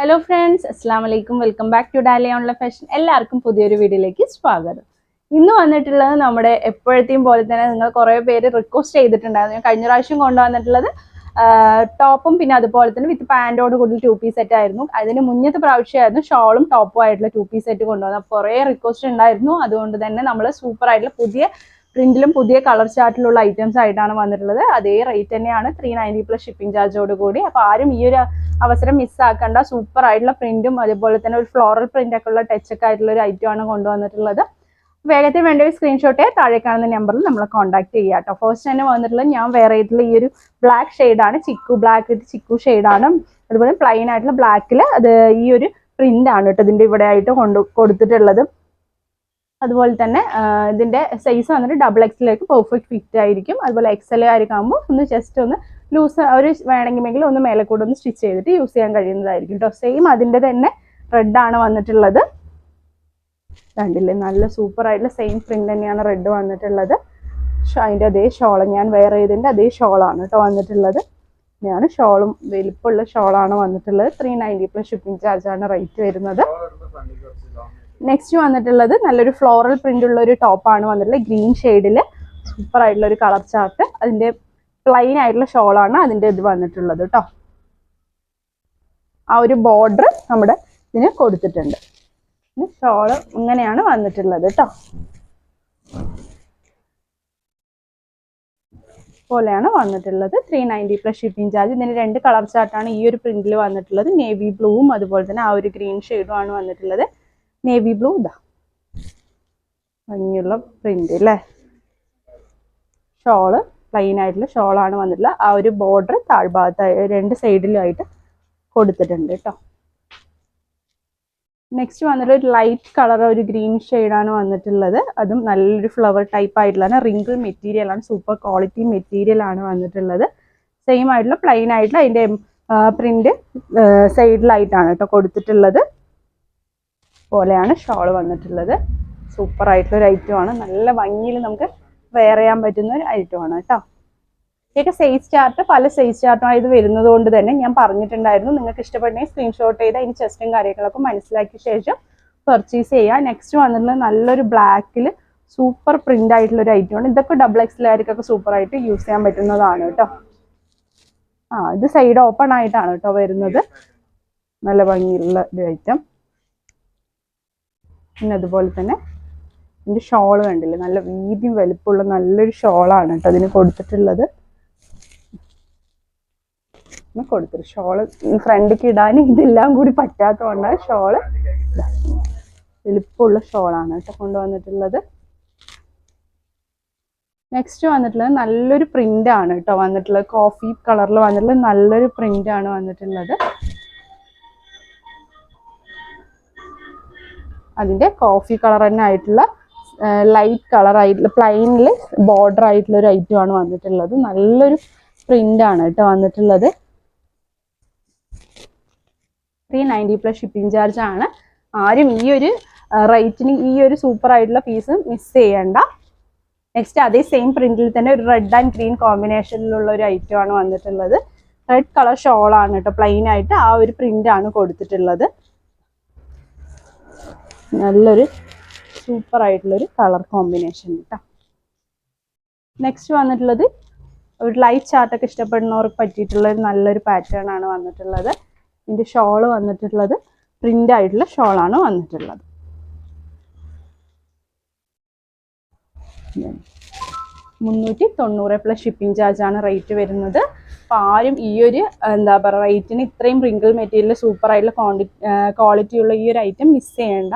Hello friends അസ്സാം വലൈക്കും welcome back to Dali online fashion എല്ലാവർക്കും പുതിയൊരു വീഡിയോയിലേക്ക് സ്വാഗതം. ഇന്ന് വന്നിട്ടുള്ളത് നമ്മുടെ എപ്പോഴത്തെയും പോലെ തന്നെ നിങ്ങൾ കുറേ പേര് റിക്വസ്റ്റ് ചെയ്തിട്ടുണ്ടായിരുന്നു. ഞാൻ കഴിഞ്ഞ പ്രാവശ്യം കൊണ്ടുവന്നിട്ടുള്ളത് ടോപ്പും പിന്നെ അതുപോലെ തന്നെ വിത്ത് പാന്റോട് കൂടി ടു പീസ് സെറ്റ് ആയിരുന്നു. അതിന് മുന്നത്തെ പ്രാവശ്യമായിരുന്നു ഷോളും ടോപ്പും ആയിട്ടുള്ള ടു പീസ് സെറ്റ് കൊണ്ടുവന്നത്. കുറേ റിക്വസ്റ്റ് ഉണ്ടായിരുന്നു. അതുകൊണ്ട് തന്നെ നമ്മൾ സൂപ്പർ ആയിട്ടുള്ള പുതിയ പ്രിന്റിലും പുതിയ കളർ ചാർട്ടിലുള്ള ഐറ്റംസ് ആയിട്ടാണ് വന്നിട്ടുള്ളത്. അതേ റേറ്റ് തന്നെയാണ് ത്രീ നയന്റി പ്ലസ് ഷിപ്പിംഗ് ചാർജോട് കൂടി. അപ്പോൾ ആരും ഈ ഒരു അവസരം മിസ്സാക്കേണ്ട സൂപ്പർ ആയിട്ടുള്ള പ്രിന്റും അതുപോലെ തന്നെ ഒരു ഫ്ലോറൽ പ്രിന്റ് ഒക്കെ ഉള്ള ടച്ച് ഒക്കെ ആയിട്ടുള്ള ഒരു ഐറ്റം ആണ് കൊണ്ടുവന്നിട്ടുള്ളത്. വേഗത്തിൽ വേണ്ട ഒരു സ്ക്രീൻഷോട്ട് താഴെ കാണുന്ന നമ്പറിൽ നമ്മൾ കോൺടാക്ട് ചെയ്യുക കേട്ടോ. ഫസ്റ്റ് തന്നെ വന്നിട്ടുള്ളത് ഞാൻ വേറെ ഈ ഒരു ബ്ലാക്ക് ഷെയ്ഡാണ് ചിക്കു ബ്ലാക്ക് വിത്ത് ചിക്കു ഷെയ്ഡാണ് അതുപോലെ പ്ലെയിൻ ആയിട്ടുള്ള ബ്ലാക്കിൽ അത് ഈ ഒരു പ്രിന്റ് ആണ് കേട്ടോ ഇതിന്റെ ഇവിടെ ആയിട്ട് കൊണ്ട് കൊടുത്തിട്ടുള്ളത്. അതുപോലെ തന്നെ ഇതിന്റെ സൈസ് വന്നിട്ട് ഡബിൾ എക്സിലേക്ക് പെർഫെക്റ്റ് ഫിറ്റ് ആയിരിക്കും. അതുപോലെ എക്സൽ ആയിരിക്കുമ്പോൾ ഒന്ന് ജസ്റ്റ് ഒന്ന് ലൂസ് ഒരു വേണമെങ്കിൽ ഒന്ന് മേലെ കൂടെ ഒന്ന് സ്റ്റിച്ച് ചെയ്തിട്ട് യൂസ് ചെയ്യാൻ കഴിയുന്നതായിരിക്കും കേട്ടോ സെയിം അതിന്റെ തന്നെ റെഡ് ആണ് വന്നിട്ടുള്ളത്. കണ്ടില്ലേ? നല്ല സൂപ്പർ ആയിട്ടുള്ള സെയിം പ്രിന്റ് തന്നെയാണ് റെഡ് വന്നിട്ടുള്ളത്. അതിന്റെ അതേ ഷോൾ ഞാൻ വെയർ ചെയ്തതിന്റെ അതേ ഷോളാണ് കേട്ടോ വന്നിട്ടുള്ളത്. ഞാൻ ഷോളും വലിപ്പമുള്ള ഷോളാണ് വന്നിട്ടുള്ളത്. ത്രീ നയന്റി പ്ലസ് ഷിപ്പിംഗ് ചാർജാണ് റേറ്റ് വരുന്നത്. നെക്സ്റ്റ് വന്നിട്ടുള്ളത് നല്ലൊരു ഫ്ലോറൽ പ്രിന്റ് ഉള്ള ഒരു ടോപ്പാണ് വന്നിട്ടുള്ളത്. ഗ്രീൻ ഷെയ്ഡിൽ സൂപ്പർ ആയിട്ടുള്ള ഒരു കളർ ചാർട്ട് അതിന്റെ പ്ലെയിൻ ആയിട്ടുള്ള ഷോളാണ് അതിന്റെ ഇത് വന്നിട്ടുള്ളത് കേട്ടോ ആ ഒരു ബോർഡർ നമ്മുടെ ഇതിന് കൊടുത്തിട്ടുണ്ട്. ഷോൾ ഇങ്ങനെയാണ് വന്നിട്ടുള്ളത് കേട്ടോ പോലെയാണ് വന്നിട്ടുള്ളത്. Three ninety plus shipping charge ഇതിന് രണ്ട് കളർ ചാർട്ടാണ് ഈ ഒരു പ്രിന്റിൽ വന്നിട്ടുള്ളത്. നേവി ബ്ലൂവും അതുപോലെ തന്നെ ആ ഒരു ഗ്രീൻ ഷെയ്ഡും ആണ് വന്നിട്ടുള്ളത്. നേവി ബ്ലൂ ഇതാ. ഭംഗിയുള്ള പ്രിന്റ് അല്ലേ ഷോൾ പ്ലെയിൻ ആയിട്ടുള്ള ഷോളാണ് വന്നിട്ടുള്ളത് ആ ഒരു ബോർഡർ താഴ്ഭാഗത്ത് രണ്ട് സൈഡിലുമായിട്ട് കൊടുത്തിട്ടുണ്ട് കേട്ടോ നെക്സ്റ്റ് വന്നിട്ട് ഒരു ലൈറ്റ് കളർ ഒരു ഗ്രീൻ ആണ് വന്നിട്ടുള്ളത്. അതും നല്ലൊരു ഫ്ലവർ ടൈപ്പ് ആയിട്ടുള്ളതാണ്. റിങ്കിൾ മെറ്റീരിയൽ ആണ് സൂപ്പർ ക്വാളിറ്റി മെറ്റീരിയൽ ആണ് വന്നിട്ടുള്ളത്. സെയിം ആയിട്ടുള്ള പ്ലെയിൻ ആയിട്ടുള്ള അതിന്റെ പ്രിന്റ് സൈഡിലായിട്ടാണ് കേട്ടോ കൊടുത്തിട്ടുള്ളത്. പോലെയാണ് ഷോൾ വന്നിട്ടുള്ളത്. സൂപ്പർ ആയിട്ടുള്ള ഒരു ഐറ്റം ആണ്. നല്ല ഭംഗിയിൽ നമുക്ക് വെയർ ചെയ്യാൻ പറ്റുന്ന ഒരു ഐറ്റം ആണ് കേട്ടോ. ഇതൊക്കെ സൈസ് ചാർട്ട് പല സൈസ് ചാർട്ടും ഇത് വരുന്നത് കൊണ്ട് തന്നെ ഞാൻ പറഞ്ഞിട്ടുണ്ടായിരുന്നു. നിങ്ങൾക്ക് ഇഷ്ടപ്പെട്ടെങ്കിൽ സ്ക്രീൻഷോട്ട് ചെയ്ത് അതിന് ചെസ്റ്റും കാര്യങ്ങളൊക്കെ മനസ്സിലാക്കിയ ശേഷം പർച്ചേസ് ചെയ്യുക. നെക്സ്റ്റ് വന്നിട്ടുള്ളത് നല്ലൊരു ബ്ലാക്കിൽ സൂപ്പർ പ്രിന്റ് ആയിട്ടുള്ള ഒരു ഐറ്റം ആണ്. ഇതൊക്കെ ഡബിൾ എക്സിലായിരിക്കൊക്കെ സൂപ്പർ ആയിട്ട് യൂസ് ചെയ്യാൻ പറ്റുന്നതാണ് കേട്ടോ. ആ ഇത് സൈഡ് ഓപ്പൺ ആയിട്ടാണ് കേട്ടോ വരുന്നത്. നല്ല ഭംഗിയുള്ള ഒരു ഐറ്റം പിന്നെ അതുപോലെ തന്നെ ഇതിന്റെ ഷോൾ കണ്ടില്ലേ? നല്ല വീതിയും വലുപ്പമുള്ള നല്ലൊരു ഷോളാണ് കേട്ടോ അതിന് കൊടുത്തിട്ടുള്ളത്. കൊടുത്തു ഷോൾ ഫ്രണ്ടിക്ക് ഇടാൻ ഇതെല്ലാം കൂടി പറ്റാത്തതുകൊണ്ട് ഷോൾ വലിപ്പമുള്ള ഷോളാണ് കേട്ടോ കൊണ്ടുവന്നിട്ടുള്ളത്. നെക്സ്റ്റ് വന്നിട്ടുള്ളത് നല്ലൊരു പ്രിന്റ് ആണ് കേട്ടോ വന്നിട്ടുള്ളത്. കോഫി കളറിൽ വന്നിട്ടുള്ളത് നല്ലൊരു പ്രിന്റ് ആണ് വന്നിട്ടുള്ളത്. അതിന്റെ കോഫി കളർ തന്നെ ആയിട്ടുള്ള ലൈറ്റ് കളർ ആയിട്ടുള്ള പ്ലെയിനിൽ ബോർഡർ ആയിട്ടുള്ള ഒരു ഐറ്റം ആണ് വന്നിട്ടുള്ളത്. നല്ലൊരു പ്രിന്റ് ആണ് കേട്ടോ വന്നിട്ടുള്ളത്. Three ninety plus shipping charge ആണ്. ആരും ഈ ഒരു റേറ്റിന് ഈ ഒരു സൂപ്പർ ആയിട്ടുള്ള പീസ് മിസ് ചെയ്യണ്ട. നെക്സ്റ്റ് അതേ സെയിം പ്രിന്റിൽ തന്നെ ഒരു റെഡ് ആൻഡ് ഗ്രീൻ കോമ്പിനേഷനിലുള്ള ഒരു ഐറ്റം ആണ് വന്നിട്ടുള്ളത്. റെഡ് കളർ ഷോളാണ് കേട്ടോ പ്ലെയിൻ ആയിട്ട് ആ ഒരു പ്രിന്റ് ആണ് കൊടുത്തിട്ടുള്ളത്. നല്ലൊരു സൂപ്പർ ആയിട്ടുള്ളൊരു കളർ കോമ്പിനേഷൻ കേട്ടോ നെക്സ്റ്റ് വന്നിട്ടുള്ളത് ഒരു ലൈറ്റ് ചാർട്ടൊക്കെ ഇഷ്ടപ്പെടുന്നവർക്ക് പറ്റിയിട്ടുള്ള ഒരു നല്ലൊരു പാറ്റേൺ ആണ് വന്നിട്ടുള്ളത്. ഇതിന്റെ ഷോൾ വന്നിട്ടുള്ളത് പ്രിന്റ് ആയിട്ടുള്ള ഷോളാണ് വന്നിട്ടുള്ളത്. മുന്നൂറ്റി തൊണ്ണൂറ് പ്ലസ് ഷിപ്പിംഗ് ചാർജ് ആണ് റേറ്റ് വരുന്നത്. അപ്പോൾ ആരും ഈ ഒരു എന്താ പറയുക റേറ്റിന് ഇത്രയും റിങ്കിൾ മെറ്റീരിയൽ സൂപ്പർ ആയിട്ടുള്ള ക്വാണ്ടി ക്വാളിറ്റി ഉള്ള ഈ ഒരു ഐറ്റം മിസ് ചെയ്യേണ്ട.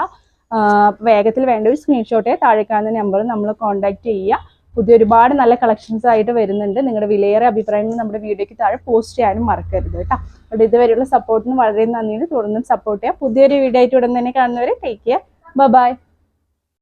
വേഗത്തിൽ വേണ്ട ഒരു സ്ക്രീൻഷോട്ടേ താഴെ കാണുന്ന നമ്പർ നമ്മൾ കോൺടാക്ട് ചെയ്യുക. പുതിയ ഒരുപാട് നല്ല കളക്ഷൻസ് ആയിട്ട് വരുന്നുണ്ട്. നിങ്ങളുടെ വിലയേറെ അഭിപ്രായങ്ങൾ നമ്മുടെ വീഡിയോയ്ക്ക് താഴെ പോസ്റ്റ് ചെയ്യാനും മറക്കരുത് കേട്ടോ. അവിടെ ഇതുവരെയുള്ള സപ്പോർട്ടിന് വളരെ നന്ദിയുണ്ട്. തുടർന്നും സപ്പോർട്ട് ചെയ്യുക പുതിയൊരു വീഡിയോ ആയിട്ട് ഉടൻ തന്നെ കാണുന്നവരെ ടേക്ക് കെയർ ബൈ